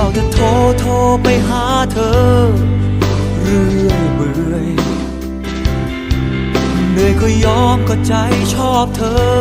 เฝ้าจะโทรโทรไปหาเธอ เรื่อยเบื่อยเหนื่อยก็ยอมก็ใจชอบเธอ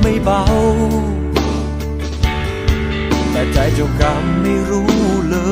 ไม่เบา แต่ใจเจ้ากรรมไม่รู้เลย